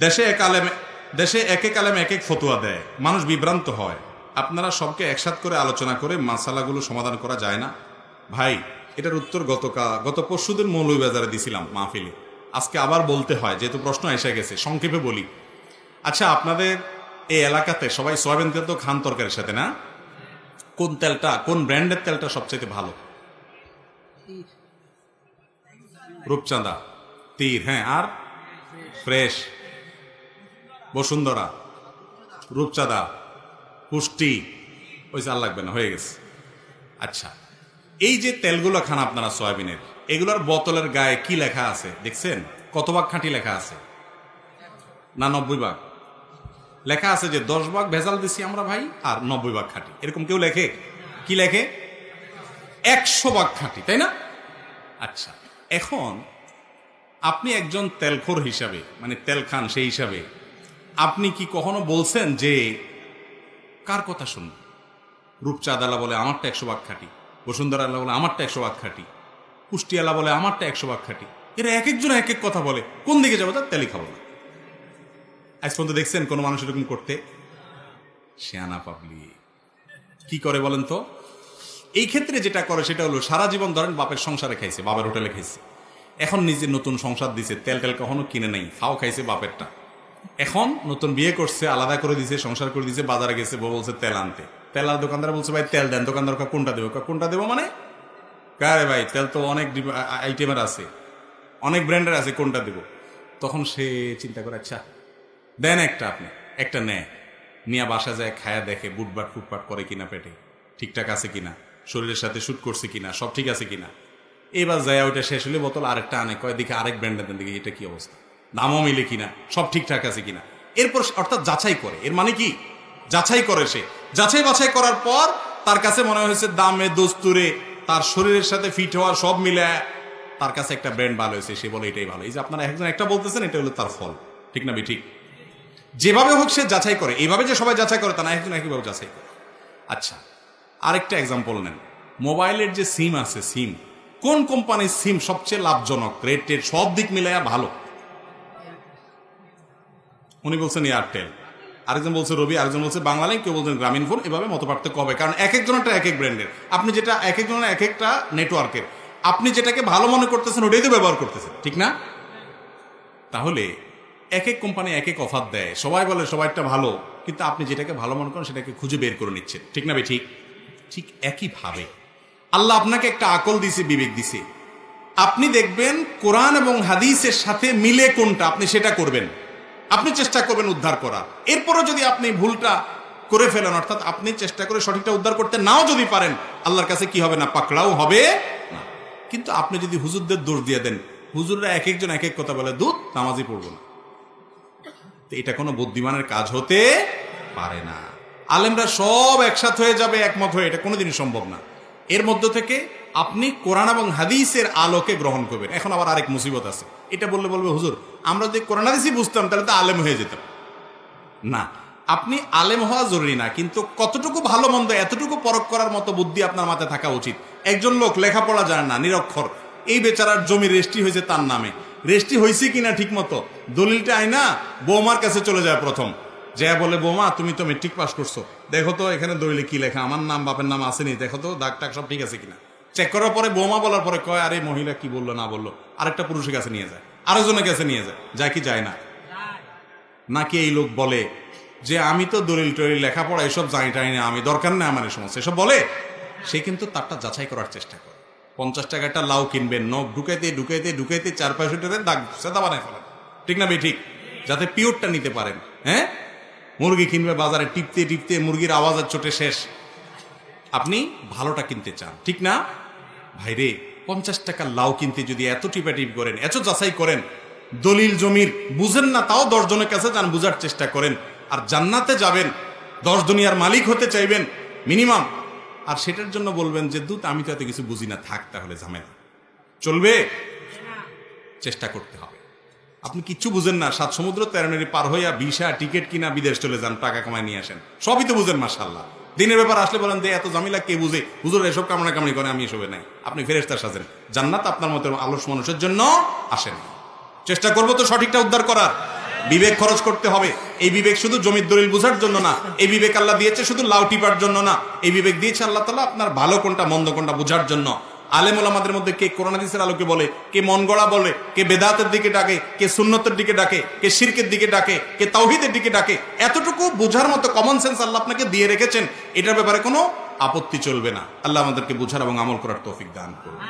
দেশে এক আলেম দেশে এক এক আলেম এক এক ফতুয়া দেয়। মানুষ বিভ্রান্ত হয়। আপনারা সবকে একসাথ করে আলোচনা করে মাসালাগুলো সমাধান করা যায় না? ভাই এটার উত্তর গতকাল গত পরশুদিন মৌলভীবাজারে দিছিলাম মাহফিলে। আজকে আবার বলতে হয় যেহেতু প্রশ্ন এসে গেছে সংক্ষেপে বলি। আচ্ছা আপনাদের এই এলাকাতে সবাই সয়াবিন তেল তো খান তরকারির সাথে না? কোন তেলটা কোন ব্র্যান্ডের তেলটা সবচেয়ে ভালো? রূপচাঁদা। তীর হ্যাঁ আর? ফ্রেশ। বসুন্ধরা, রূপচাঁদা পুষ্টি ওই চাল লাগবে না, হয়ে গেছে। আচ্ছা এই যে তেলগুলো খান আপনারা সয়াবিনের, এগুলোর বোতলের গায়ে কি লেখা আছে? দেখছেন? কত ভাগ খাঁটি লেখা আছে? না, নব্বই ভাগ। লেখা আছে যে দশ ভাগ ভেজাল দিছি আমরা ভাই, আর নব্বই ভাগ খাঁটি। এরকম কেউ লেখে? কি লেখে? একশো ভাগ খাঁটি, তাই না? আচ্ছা এখন আপনি একজন তেলখোর হিসাবে মানে তেল খান সেই হিসাবে আপনি কি কখনো বলছেন যে, কার কথা শুনব? রূপচাঁদালা বলে, আমারটা একশো ভাগ খাঁটি। বসুন্ধরা আল্লাহ বলে, আমারটা একশো ভাগ খাঁটি। পুষ্টিয়ালা বলে, আমারটা একশো ভাগ খাঁটি। এরা এক একজন এক এক কথা বলে। কোন দিকে যাব তার তেলই খাব না। আজ পর্যন্ত দেখছেন কোনো মানুষ এরকম করতে? শেয়ানা পাবলি কি করে বলেন তো? এই ক্ষেত্রে যেটা করে সেটা হলো, সারা জীবন ধরেন বাপের সংসারে খাইছে, বাপের হোটেলে খাইছে। এখন নিজে নতুন সংসার দিছে, তেল টেল কখনো কিনে নেই ফাও খাইছে বাপেরটা। এখন নতুন বিয়ে করছে, আলাদা করে দিছে, সংসার করে দিছে, বাজারে গেছে, বউ বলছে তেল আনতে। তেল আর দোকানদার বলছে, ভাই, তেল দেন। দোকানদার কোনটা দেবো? কোনটা দেবো মানে? কারে ভাই, তেল তো অনেক আইটেমের আছে। অনেক ব্র্যান্ডের আছে, কোনটা দেবো? তখন সে চিন্তা করে আচ্ছা দেন একটা আপনি, একটা নেয় নিয়ে বাসা যায়, খায়া দেখে, বুটবাট ফুটপাট করে কিনা পেটে, ঠিকঠাক আছে কিনা, শরীরের সাথে শ্যুট করছে কিনা, সব ঠিক আছে কিনা। এবার যায়, ওইটা শেষ হলে বোতল আরেকটা আনে, কয় আরেক ব্র্যান্ডের দিকে এটা কি অবস্থা? দামও মিলে কিনা, সব ঠিকঠাক আছে কিনা। এরপর অর্থাৎ যাচাই করে। এর মানে কি? যাচাই করে সে। যাচাই বাছাই করার পর তার কাছে মনে হয়েছে, দামে, দস্তুরে, তার শরীরের সাথে ফিট হওয়ার সব মিলে তার কাছে একটা ব্র্যান্ড ভালো হয়েছে, সে বলে এটাই ভালো। এই যে আপনারা একজন একটা বলতেছেন, এটা হলো তার ফল। ঠিক না ঠিক যেভাবে হোক সে যাচাই করে। এইভাবে যে সবাই যাচাই করে, তা না, একজন একইভাবে যাচাই করে। আচ্ছা আরেকটা এক্সাম্পল নেন। মোবাইলের যে সিম আছে সিম কোন কোম্পানির সিম সবচেয়ে লাভজনক? রেট সব দিক মিলাইয়া ভালো। উনি বলছেন এয়ারটেল আরেকজন বলছে রবি আরেকজন বলছে বাংলালিংক কেউ বলছেন গ্রামীণ ফোন এভাবে মত পার্থক্য হবে। কারণ এক একজনেরটা এক এক ব্র্যান্ডের আপনি যেটা এক একজনের এক একটা নেটওয়ার্কের আপনি যেটাকে ভালো মনে করতেছেন, ওটাই তো ব্যবহার করতেছেন, ঠিক না? তাহলে এক এক কোম্পানি এক এক অফার দেয়। সবাই বলে সবাইটা ভালো, কিন্তু আপনি যেটাকে ভালো মনে করেন, সেটাকে খুঁজে বের করে নিচ্ছেন, ঠিক না ঠিক। ঠিক একইভাবে আল্লাহ আপনাকে একটা আকল দিছে, বিবেক দিছে। আপনি দেখবেন কোরআন এবং হাদিসের সাথে মিলে কোনটা, আপনি সেটা করবেন। আপনি চেষ্টা করবেন উদ্ধার করার। এরপরও যদি আপনি ভুলটা করে ফেলেন, অর্থাৎ আপনি চেষ্টা করে সঠিকটা উদ্ধার করতে নাও যদি পারেন, আল্লাহর কাছে কি হবে না? পাকড়াও হবে না। কিন্তু আপনি যদি হুজুরদের দোষ দিয়ে দেন, হুজুররা এক একজন এক এক কথা বলে, দুধ, নামাজই পড়ব না। এটা কোনো বুদ্ধিমানের কাজ হতে পারে না। আলেমরা সব একসাথে হয়ে যাবে, একমত হয়ে। এটা কোনোদিনই সম্ভব না। এর মধ্য থেকে আপনি কোরআন এবং হাদিসের আলোকে গ্রহণ করবেন। এখন আবার আরেক মুসিবত আছে। এটা বললে বলবে, হুজুর, আমরা যদি কোরআন, হাদিসই বুঝতাম, তাহলে তো আলেম হয়ে যেতাম। না, আপনি আলেম হওয়া জরুরি না, কিন্তু কতটুকু ভালো মন্দ, এতটুকু পরখ করার মতো বুদ্ধি আপনার মাথায় থাকা উচিত। একজন লোক লেখাপড়া জানে না, নিরক্ষর। এই বেচারার জমি রেস্টি হয়েছে তার নামে। রেস্টি হয়েছে কিনা ঠিক মতো দলিলটা আয় না বৌমার কাছে চলে যায় প্রথম। যা বলে, বৌমা, তুমি তো মেট্রিক পাস করছ। দেখো তো এখানে দলিলে কি লেখা, আমার নাম, বাপের নাম আসেনি। দেখো তো দাগ টাক সব ঠিক আছে কিনা। চেক করার পরে বৌমা বলার পরে কয়, আরে মহিলা কি বলল, না বলল? আরেকটা পুরুষের কাছে নিয়ে যায়, আরেকজনের কাছে নিয়ে যায় যায় কি যায় না। নাকি এই লোক বলে যে, আমি তো দলিল টলিল, লেখাপড়া এসব জানি টানি না, আমি দরকার নেই আমার এই সমস্যা এসব বলে? সে কিন্তু তারটা যাচাই করার চেষ্টা করে। পঞ্চাশ টাকা একটা লাউ কিনবেন, নখ ঢুকাইতে ঢুকাইতে ঢুকাইতে চার পাঁচশো টাকা দাগ, সেদা বানায় ফেলেন। ঠিক না ভাই, ঠিক? যাতে পিওরটা নিতে পারেন হ্যাঁ? মুরগি কিনবে বাজারে টিপতে টিপতে মুরগির আওয়াজের চোটে শেষ। আপনি ভালোটা কিনতে চান ঠিক না? ভাইরে পঞ্চাশ টাকা লাউ কিনতে যদি এত টিপাটিপ করেন এত যাচাই করেন দলিল জমির বুঝেন না তাও দশ জনের কাছে যান বুঝার চেষ্টা করেন আর জান্নাতে যাবেন দশ দুনিয়ার মালিক হতে চাইবেন মিনিমাম। আর সেটার জন্য বলবেন যে দুধ আমি তো এত কিছু বুঝি না থাক তাহলে ঝামেলা। চলবে? চেষ্টা করতে হবে। আপনি কিচ্ছু বুঝেন না। সাত সমুদ্র তেরোনারি পার হইয়া ভিসা, টিকিট কিনা বিদেশ চলে যান, টাকা কামায় নিয়ে আসেন। সবই তো বুঝেন মাসাল্লাহ দিনের ব্যাপার আসলে বলেন যে, এত জামিলা কে বুঝে? হুজুর এসব কামনা কামড়ি করে, আমি এসবে নাই। আপনি ফেরেস্তার সাজেন জান্নাত আপনার মতো আলস মানুষের জন্য আসেন চেষ্টা করব তো সঠিকটা উদ্ধার করার। বিবেক খরচ করতে হবে। এই বিবেক শুধু জমির দলিল বোঝার জন্য না, এই বিবেক আল্লাহ দিয়েছে শুধু লাউ টিপার জন্য না। এই বিবেক দিয়েছে আল্লাহ তালা আপনার ভালো কোনটা, মন্দ কোনটা বোঝার জন্য। আলেম আমাদের মধ্যে কে কোরআনাদিসের আলোকে বলে, কে মন গড়া বলে, কে বেদাতের দিকে ডাকে, কে সুন্নতের দিকে ডাকে, কে শিরকের দিকে ডাকে, কে তাওহিদের দিকে ডাকে, এতটুকু বোঝার মতো কমন সেন্স আল্লাহ আপনাকে দিয়ে রেখেছেন, এটার ব্যাপারে কোনো আপত্তি চলবে না। আল্লাহ আমাদেরকে বুঝার এবং আমল করার তৌফিক দান করুন।